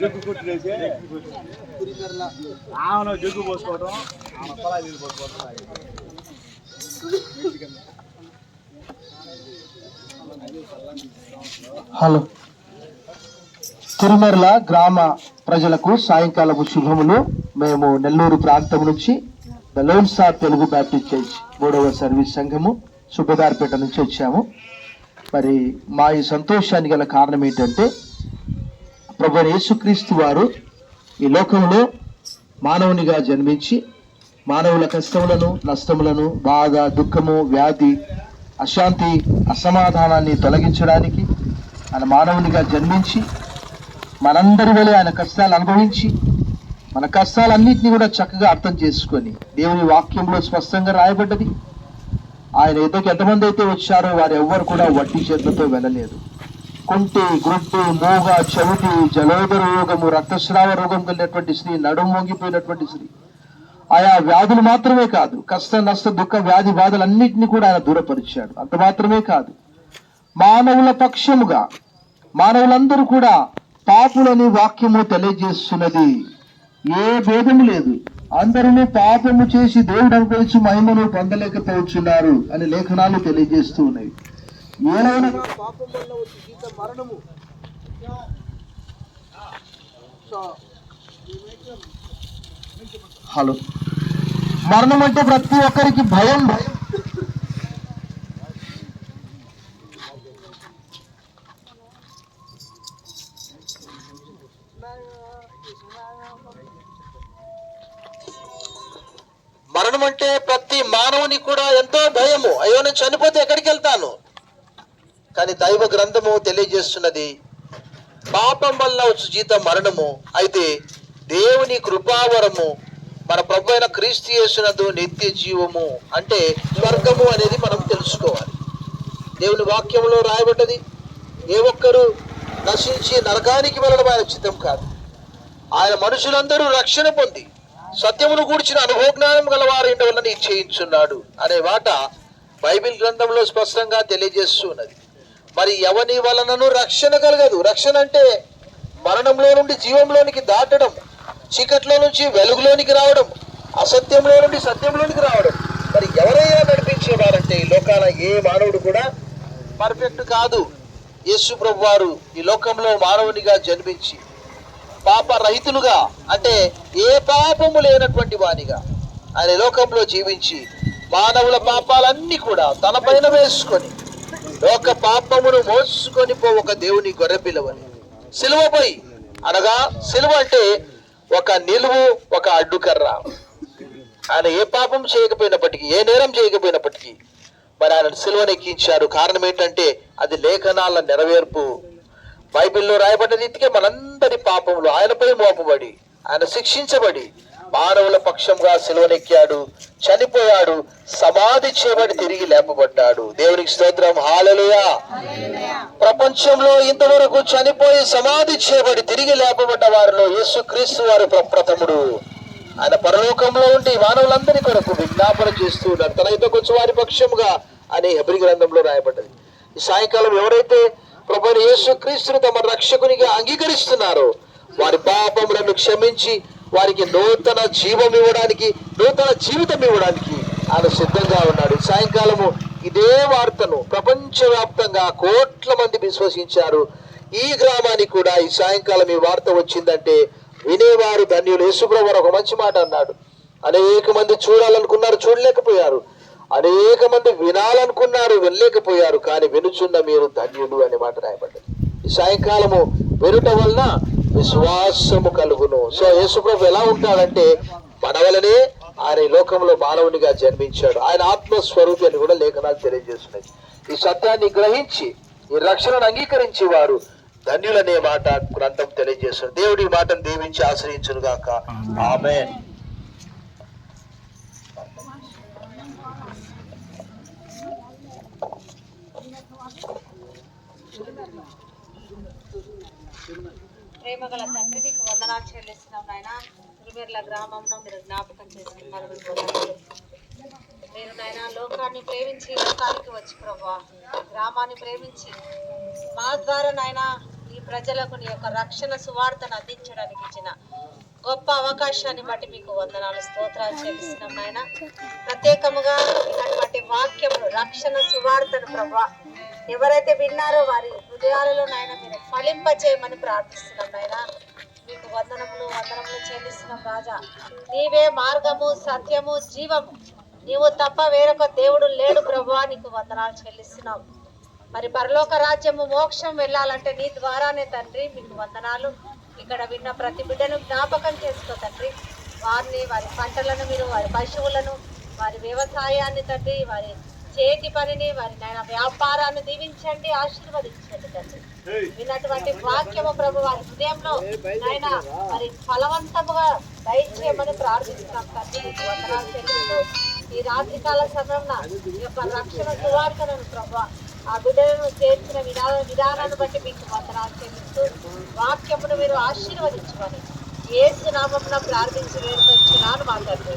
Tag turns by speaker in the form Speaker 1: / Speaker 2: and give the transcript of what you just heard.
Speaker 1: Jug కొట్టినేసి ఆమెను jug పోసుకోవటం ఆమె పొలాలు నీళ్ళు పోసుకోవటం
Speaker 2: హలో. తిరుమర్ల గ్రామ ప్రజలకు సాయంకాలపు శుభములు. మేము నెల్లూరు ప్రాంతం నుంచి ద లోన్సా తెలుగు బ్యాప్టిస్ట్ చర్చ్ మూడవ సర్వీస్ సంఘము. సుబ్బదార్పేట నుంచి వచ్చాము. మరి మా ఈ సంతోషానికి గల కారణం ఏంటంటే ప్రభు యేసుక్రీస్తు వారు ఈ లోకంలో మానవునిగా జన్మించి మానవుల కష్టములను నష్టములను బాధ దుఃఖము వ్యాధి అశాంతి అసమాధానాన్ని తొలగించడానికి ఆయన మానవునిగా జన్మించి మనందరి వల్ల ఆయన కష్టాలు అనుభవించి మన కష్టాలన్నింటినీ కూడా చక్కగా అర్థం చేసుకొని దేవుని వాక్యంలో స్పష్టంగా రాయబడ్డది. ఆయన ఎద్దకు ఎంతమంది అయితే వచ్చారో వారు ఎవ్వరు కూడా వడ్డీ చేతులతో వెళ్ళలేదు. కుంటి గ్రుడ్డు మూగ చెవిటి జలోదర రోగము రక్తస్రావ రోగం కలిగినటువంటి స్త్రీ నడుము వంగిపోయినటువంటి స్త్రీ. ఆయా వ్యాధులు మాత్రమే కాదు కష్ట నష్ట దుఃఖ వ్యాధి బాధలన్నింటినీ కూడా ఆయన దూరపరిచాడు. అంత మాత్రమే కాదు. మానవుల పక్షముగా మానవులందరూ కూడా పాపులని వాక్యము తెలియజేస్తున్నది ఏ భేదము లేదు. అందరూ పాపము చేసి దేవుడు అనుభవించి మహిమను పొందలేకపోతున్నారు అని లేఖనాలు తెలియజేస్తూ ఉన్నాయి. ఏలైనా పాపం వల్ల వచ్చే జీత మరణము. హలో. మరణం అంటే ప్రతి ఒక్కరికి భయం భయం. మరణం అంటే ప్రతి మానవుని కూడా ఎంతో భయము. అయ్యో నేను చనిపోతే ఎక్కడికి వెళ్తాను? కానీ దైవ గ్రంథము తెలియజేస్తున్నది పాపం వల్ల వచ్చు జీతం మరణము. అయితే దేవుని కృపావరము మన ప్రభు అయిన క్రీస్తు చేసినందు నిత్య జీవము అంటే స్వర్గము అనేది మనం తెలుసుకోవాలి. దేవుని వాక్యంలో రాయబడ్డది ఏ ఒక్కరు నశించి నరకానికి వెళ్ళడం ఆయన చిత్తం కాదు. ఆయన మనుషులందరూ రక్షణ పొంది సత్యమును గూర్చిన అనుభవజ్ఞానం గలవారి ఇంటి వల్ల నిశ్చయించున్నాడు అనే మాట బైబిల్ గ్రంథంలో స్పష్టంగా తెలియజేస్తున్నది. మరి ఎవని వలనను రక్షణ కలగదు? రక్షణ అంటే మరణంలో నుండి జీవంలోనికి దాటడం చీకట్లో నుంచి వెలుగులోనికి రావడం అసత్యంలో నుండి సత్యంలోనికి రావడం. మరి ఎవరైనా నడిపించేవారంటే ఈ లోకాల ఏ మానవుడు కూడా పర్ఫెక్ట్ కాదు. యేసు ప్రభు వారు ఈ లోకంలో మానవునిగా జన్మించి పాప రహితులుగా అంటే ఏ పాపము లేనటువంటి వానిగా. ఆయన లోకంలో జీవించి మానవుల పాపాలన్నీ కూడా తన పైన వేసుకొని లోక పాపమును మోసుకొని పో ఒక దేవుని గొర్రె పిలవని. సిలువపై అనగా సిలువ అంటే ఒక నిలువు ఒక అడ్డుకర్ర. ఆయన ఏ పాపం చేయకపోయినప్పటికీ ఏ నేరం చేయకపోయినప్పటికీ మరి ఆయన సిలువను ఎక్కించారు. కారణం ఏంటంటే అది లేఖనాల నెరవేర్పు. బైబిల్లో రాయబడ్డ రీతికే మనందరి పాపములు ఆయనపై మోపబడి ఆయన శిక్షించబడి మానవుల పక్షంగా సిలువనెక్కాడు చనిపోయాడు సమాధి చేయబడి తిరిగి లేపబడ్డాడు. దేవునికి స్తోత్రం. హాలలుయా ప్రపంచంలో ఇంతవరకు చనిపోయి సమాధి చేయబడి తిరిగి లేపబడ్డ వారిలో యేసుక్రీస్తు వారు ప్రప్రథముడు ఆయన పరలోకంలో ఉండి మానవులందరి కొరకు విజ్ఞాపన చేస్తూ ఉన్నారు. తన యుద్ధకు వారి పక్షంగా అనే హెబ్రి గ్రంథంలో రాయబడ్డది. ఈ సాయంకాలం ఎవరైతే ప్రభు యేసుక్రీస్తును తమ రక్షకునిగా అంగీకరిస్తున్నారు. వారి పాపములను క్షమించి వారికి నూతన జీవం ఇవ్వడానికి నూతన జీవితం ఇవ్వడానికి ఆయన సిద్ధంగా ఉన్నాడు. సాయంకాలము ఇదే వార్తను ప్రపంచవ్యాప్తంగా కోట్ల మంది విశ్వసించారు. ఈ గ్రామానికి కూడా ఈ సాయంకాలం ఈ వార్త వచ్చిందంటే వినేవారు ధన్యులు. యేసుప్రభు ఒక మంచి మాట అన్నాడు. అనేక మంది చూడాలనుకున్నారు చూడలేకపోయారు. అనేక మంది వినాలనుకున్నారు వినలేకపోయారు కానీ వినుచున్న మీరు ధన్యులు అనే మాట రాయబడ్డది. ఈ సాయంకాలము వినుట వలన విశ్వాసము కలుగును. సో యేసుప్రభు ఎలా ఉంటాడంటే మన వలనే ఆయన ఈ లోకంలో మానవునిగా జన్మించాడు. ఆయన ఆత్మస్వరూపి అని కూడా లేఖనాలు తెలియజేస్తున్నాయి. ఈ సత్యాన్ని గ్రహించి ఈ రక్షణను అంగీకరించి వారు ధన్యులనే మాట గ్రంథం తెలియజేస్తుంది. దేవుడి మాటను దీవించి ఆశ్రయించును గాక ఆమె
Speaker 3: ప్రేమ గల తండ్రి నీకు వందనాలు చెల్లిస్తున్నాం నాయన. తిరుమేర్ల గ్రామంలో మీరు జ్ఞాపకం చేస్తున్నారు మీరు నాయన లోకాన్ని ప్రేమించి లోకానికి వచ్చి ప్రభా గ్రామాన్ని ప్రేమించి మా ద్వారా నాయన ఈ ప్రజలకు నీ యొక్క రక్షణ సువార్తను అందించడానికి ఇచ్చిన గొప్ప అవకాశాన్ని బట్టి మీకు వందనాలు స్తోత్రాలు చెల్లిస్తున్నాం నాయన. ప్రత్యేకముగా విన్నటువంటి వాక్యము రక్షణ సువార్తను ప్రభా ఎవరైతే విన్నారో వారి హృదయాలలో నాయన మీరు ఫలింప చేయమని ప్రార్థిస్తున్నాం నాయన. మీకు వందనములు వందనములు చెల్లిస్తున్నాం రాజా. నీవే మార్గము సత్యము జీవము. నీవు తప్ప వేరొక దేవుడు లేడు ప్రభా నీకు వందనాలు చెల్లిస్తున్నాం. మరి పరలోక రాజ్యము మోక్షం వెళ్ళాలంటే నీ ద్వారానే తండ్రి మీకు వందనాలు. ఇక్కడ విన్న ప్రతి బిడ్డను జ్ఞాపకం చేసుకో తండ్రి. వారిని వారి పంటలను మీరు వారి పశువులను వారి వ్యవసాయాన్ని తండ్రి వారి చేతి పనిని వారి నాయన వ్యాపారాన్ని దీవించండి ఆశీర్వదించండి తండ్రి. విన్నటువంటి వాక్యము ప్రభు వారి హృదయంలో నాయన మరి ఫలవంతముగా దయచేయమని ప్రార్థిస్తున్నాం తండ్రి. ఈ రాత్రికాల సమయంలో ఈ యొక్క రక్షణ సువార్తలను ప్రభు ఆ బిడ్డలను చేర్చిన విధాన విధానాన్ని బట్టి మీకు వందనాలు చెల్లిస్తూ వాక్యమును మీరు ఆశీర్వదించుకొని ఏసు నామమున ప్రార్థించి వేడుకొచ్చున్నాను మాట్లాడుతూ